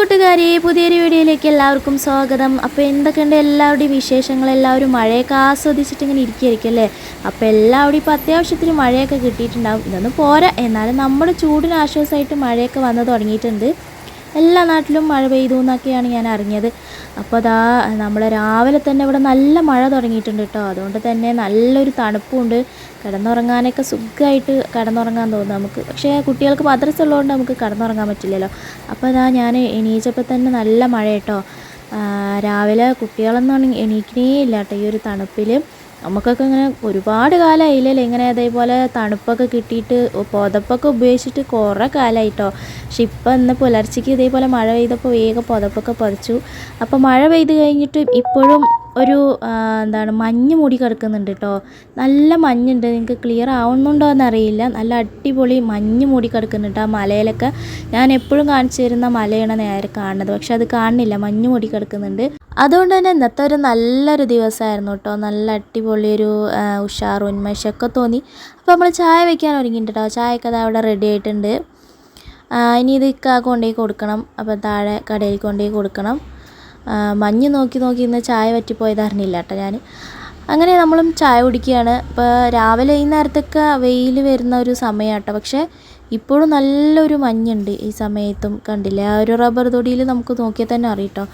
കൂട്ടുകാരെ പുതിയൊരു വീഡിയോയിലേക്ക് എല്ലാവർക്കും സ്വാഗതം. അപ്പോൾ എന്തൊക്കെയുണ്ട് എല്ലാവരുടെയും വിശേഷങ്ങൾ? എല്ലാവരും മഴയൊക്കെ ആസ്വദിച്ചിട്ട് ഇങ്ങനെ ഇരിക്കുകയായിരിക്കും അല്ലേ? അപ്പോൾ എല്ലാവരുടെയും ഇപ്പോൾ അത്യാവശ്യത്തിന് മഴയൊക്കെ കിട്ടിയിട്ടുണ്ടാവും. ഇതൊന്നും പോരാ. എന്നാലും നമ്മുടെ ചൂടിന് ആശ്വാസമായിട്ട് മഴയൊക്കെ വന്നു തുടങ്ങിയിട്ടുണ്ട്. എല്ലാ നാട്ടിലും മഴ പെയ്തു എന്നൊക്കെയാണ് ഞാൻ അറിഞ്ഞത്. അപ്പോൾ അതാ നമ്മൾ രാവിലെ തന്നെ ഇവിടെ നല്ല മഴ തുടങ്ങിയിട്ടുണ്ട് കേട്ടോ. അതുകൊണ്ട് തന്നെ നല്ലൊരു തണുപ്പുണ്ട്. കിടന്നുറങ്ങാനൊക്കെ സുഖമായിട്ട് കിടന്നുറങ്ങാൻ തോന്നുന്നു നമുക്ക്. പക്ഷേ കുട്ടികൾക്ക് മദ്രസ ഉള്ളതുകൊണ്ട് നമുക്ക് കിടന്നുറങ്ങാൻ പറ്റില്ലല്ലോ. അപ്പോൾ അതാ ഞാൻ എണീച്ചപ്പോൾ തന്നെ നല്ല മഴ കേട്ടോ. രാവിലെ കുട്ടികളൊന്നും എണീക്കണേ ഇല്ല കേട്ടോ ഈ ഒരു തണുപ്പിൽ നമുക്കൊക്കെ ഇങ്ങനെ ഒരുപാട് കാലമായില്ലല്ലോ ഇങ്ങനെ അതേപോലെ തണുപ്പൊക്കെ കിട്ടിയിട്ട് പുതപ്പൊക്കെ ഉപയോഗിച്ചിട്ട് കുറേ കാലമായിട്ടോ പക്ഷെ ഇപ്പം ഇന്ന് പുലർച്ചയ്ക്ക് ഇതേപോലെ മഴ പെയ്തപ്പോൾ വേഗം പുതപ്പൊക്കെ പറിച്ചു. അപ്പോൾ മഴ പെയ്ത് കഴിഞ്ഞിട്ട് ഇപ്പോഴും ഒരു എന്താണ് മഞ്ഞ് മൂടി കിടക്കുന്നുണ്ട് കേട്ടോ നല്ല മഞ്ഞുണ്ട്. നിങ്ങൾക്ക് ക്ലിയർ ആവുന്നുണ്ടോ എന്നറിയില്ല. നല്ല അടിപൊളി മഞ്ഞ് മൂടി കിടക്കുന്നുണ്ട് ആ മലയിലൊക്കെ. ഞാൻ എപ്പോഴും കാണിച്ചു തരുന്ന മലയാണ് നേരെ കാണുന്നത്. പക്ഷെ അത് കാണുന്നില്ല മഞ്ഞ് മൂടി കിടക്കുന്നുണ്ട്. അതുകൊണ്ട് തന്നെ ഇന്നത്തെ ഒരു നല്ലൊരു ദിവസമായിരുന്നു കേട്ടോ നല്ല അടിപൊളി ഒരു ഉഷാർ ഉന്മേഷമൊക്കെ തോന്നി. അപ്പോൾ നമ്മൾ ചായ വയ്ക്കാൻ ഒരുങ്ങിയിട്ടുണ്ട് കേട്ടോ ചായയൊക്കെ അത് അവിടെ റെഡി ആയിട്ടുണ്ട്. ഇനി ഇത് ഇക്കാ കൊണ്ടുപോയി കൊടുക്കണം. അപ്പോൾ താഴെ കടയിൽ കൊണ്ടുപോയി കൊടുക്കണം. മഞ്ഞ് നോക്കി നോക്കി ഇന്ന് ചായ പറ്റിപ്പോയത് അറിഞ്ഞില്ല കേട്ടോ ഞാൻ അങ്ങനെ നമ്മളും ചായ കുടിക്കുകയാണ്. ഇപ്പോൾ രാവിലെ ഈ നേരത്തൊക്കെ വെയിൽ വരുന്ന ഒരു സമയമാണ് കേട്ടോ. പക്ഷേ ഇപ്പോഴും നല്ലൊരു മഞ്ഞുണ്ട് ഈ സമയത്തും കണ്ടില്ലേ? ആ ഒരു റബ്ബർ തൊടിയിൽ നമുക്ക് നോക്കിയാൽ തന്നെ അറിയട്ടോ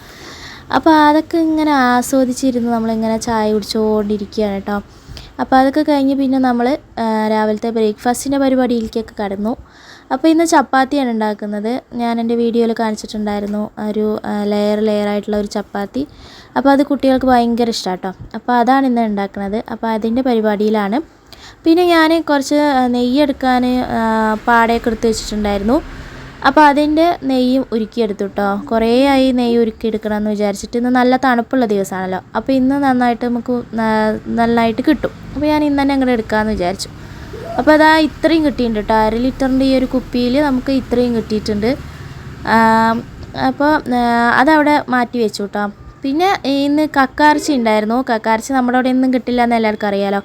അപ്പോൾ അതൊക്കെ ഇങ്ങനെ ആസ്വദിച്ചിരുന്ന് നമ്മളിങ്ങനെ ചായ കുടിച്ചുകൊണ്ടിരിക്കുകയാണ് കേട്ടോ. അപ്പോൾ അതൊക്കെ കഴിഞ്ഞ് പിന്നെ നമ്മൾ രാവിലത്തെ ബ്രേക്ക്ഫാസ്റ്റിന്റെ പരിപാടിയിലേക്കൊക്കെ കടന്നു. അപ്പോൾ ഇന്ന് ചപ്പാത്തിയാണ് ഉണ്ടാക്കുന്നത്. ഞാൻ എന്റെ വീഡിയോയിൽ കാണിച്ചിട്ടുണ്ടായിരുന്നു ഒരു ലെയർ ലെയർ ആയിട്ടുള്ള ഒരു ചപ്പാത്തി. അപ്പോൾ അത് കുട്ടികൾക്ക് ഭയങ്കര ഇഷ്ടമാണ് കേട്ടോ അപ്പോൾ അതാണ് ഇന്ന് ഉണ്ടാക്കുന്നത്. അപ്പോൾ അതിന്റെ പരിപാടിയിലാണ്. പിന്നെ ഞാൻ കുറച്ച് നെയ്യ് എടുക്കാൻ പാടയൊക്കെ എടുത്ത് വെച്ചിട്ടുണ്ടായിരുന്നു. അപ്പോൾ അതിന്റെ നെയ്യും ഉരുക്കിയെടുത്തു കേട്ടോ കുറേ ആയി നെയ്യ് ഉരുക്കിയെടുക്കണം എന്ന് വിചാരിച്ചിട്ട് ഇന്ന് നല്ല തണുപ്പുള്ള ദിവസമാണല്ലോ. അപ്പോൾ ഇന്ന് നന്നായിട്ട് നമുക്ക് നന്നായിട്ട് കിട്ടും. അപ്പോൾ ഞാൻ ഇന്ന് തന്നെ അങ്ങോട്ട് എടുക്കാമെന്ന് വിചാരിച്ചു. അപ്പോൾ അതാ ഇത്രയും കിട്ടിയിട്ടുണ്ട് കേട്ടോ അര ലിറ്ററിന്റെ ഈ ഒരു കുപ്പിയിൽ നമുക്ക് ഇത്രയും കിട്ടിയിട്ടുണ്ട്. അപ്പോൾ അതവിടെ മാറ്റി വെച്ചു കേട്ടോ പിന്നെ ഇന്ന് കക്കാർച്ചി ഉണ്ടായിരുന്നു. കക്കാർച്ചി നമ്മുടെ അവിടെ ഒന്നും കിട്ടില്ല എന്ന് എല്ലാവർക്കും അറിയാലോ.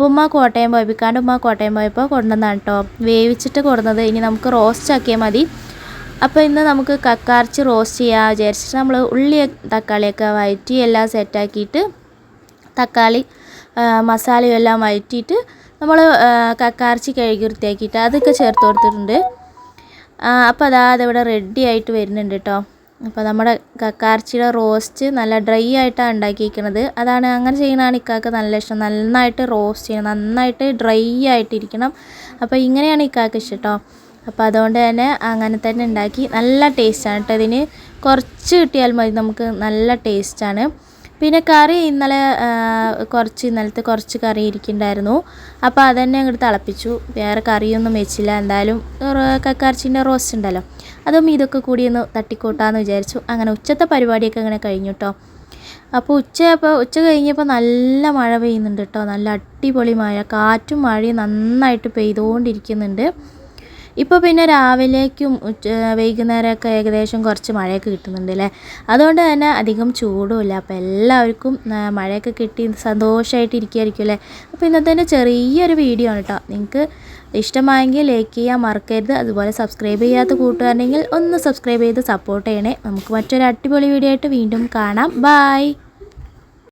അപ്പോൾ ഉമ്മ കോട്ടയം പോയപ്പിക്കാണ്ട് ഉമ്മ കോട്ടയം പോയപ്പോൾ കൊണ്ടുവന്നാണ് കേട്ടോ വേവിച്ചിട്ട് കൊടുന്നത് ഇനി നമുക്ക് റോസ്റ്റ് ആക്കിയാൽ മതി. അപ്പോൾ ഇന്ന് നമുക്ക് കക്കാർച്ച് റോസ്റ്റ് ചെയ്യാം വിചാരിച്ചിട്ട് നമ്മൾ ഉള്ളി തക്കാളിയൊക്കെ വഴറ്റി എല്ലാം സെറ്റാക്കിയിട്ട് തക്കാളി മസാലയും എല്ലാം വഴറ്റിയിട്ട് നമ്മൾ കക്കാർച്ചി കഴുകി വൃത്തിയാക്കിയിട്ട് അതൊക്കെ ചേർത്ത് കൊടുത്തിട്ടുണ്ട്. അപ്പോൾ അതാ അതിവിടെ റെഡി ആയിട്ട് വരുന്നുണ്ട് കേട്ടോ അപ്പോൾ നമ്മുടെ കക്കാർച്ചിയുടെ റോസ്റ്റ് നല്ല ഡ്രൈ ആയിട്ടാണ് ഉണ്ടാക്കിയിരിക്കുന്നത്. അതാണ് അങ്ങനെ ചെയ്യണതാണ് ഇക്കാക്ക് നല്ല ഇഷ്ടം. നന്നായിട്ട് റോസ്റ്റ് ചെയ്യണം. നന്നായിട്ട് ഡ്രൈ ആയിട്ടിരിക്കണം. അപ്പോൾ ഇങ്ങനെയാണ് ഇക്കാക്ക് ഇഷ്ടം കേട്ടോ. അപ്പോൾ അതുകൊണ്ട് തന്നെ അങ്ങനെ തന്നെ ഉണ്ടാക്കി. നല്ല ടേസ്റ്റാണ് കേട്ടോ ഇതിന്. കുറച്ച് കിട്ടിയാൽ മതി നമുക്ക് നല്ല ടേസ്റ്റാണ്. പിന്നെ കറി ഇന്നലെ കുറച്ച് ഇന്നലത്തെ കുറച്ച് കറി ഇരിക്കുന്നുണ്ടായിരുന്നു. അപ്പോൾ അതന്നെ അങ്ങോട്ട് തിളപ്പിച്ചു. വേറെ കറിയൊന്നും വെച്ചില്ല. എന്തായാലും കക്കാർച്ചിന്റെ റോസ്റ്റ് ഉണ്ടല്ലോ. അതും ഇതൊക്കെ കൂടി ഒന്ന് തട്ടിക്കൂട്ടാന്ന് വിചാരിച്ചു. അങ്ങനെ ഉച്ചത്തെ പരിപാടിയൊക്കെ അങ്ങനെ കഴിഞ്ഞു കേട്ടോ അപ്പോൾ ഉച്ച അപ്പോൾ ഉച്ച കഴിഞ്ഞപ്പോൾ നല്ല മഴ പെയ്യുന്നുണ്ട് കേട്ടോ നല്ല അടിപൊളി മഴ. കാറ്റും മഴയും നന്നായിട്ട് പെയ്തുകൊണ്ടിരിക്കുന്നുണ്ട്. ഇപ്പോൾ പിന്നെ രാവിലേക്കും ഉച്ച വൈകുന്നേരമൊക്കെ ഏകദേശം കുറച്ച് മഴയൊക്കെ കിട്ടുന്നുണ്ട് അല്ലേ? അതുകൊണ്ട് തന്നെ അധികം ചൂടുമില്ല. അപ്പോൾ എല്ലാവർക്കും മഴയൊക്കെ കിട്ടി സന്തോഷമായിട്ട് ഇരിക്കുമായിരിക്കും അല്ലേ? അപ്പോൾ ഇന്നത്തെ ചെറിയൊരു വീഡിയോ ആണ് കേട്ടോ. നിങ്ങൾക്ക് ഇഷ്ടമായെങ്കിൽ ലൈക്ക് ചെയ്യാൻ മറക്കരുത്. അതുപോലെ സബ്സ്ക്രൈബ് ചെയ്യാത്ത കൂട്ടുകാരുണ്ടെങ്കിൽ ഒന്ന് സബ്സ്ക്രൈബ് ചെയ്ത് സപ്പോർട്ട് ചെയ്യണേ. നമുക്ക് മറ്റൊരു അടിപൊളി വീഡിയോ ആയിട്ട് വീണ്ടും കാണാം. ബായ്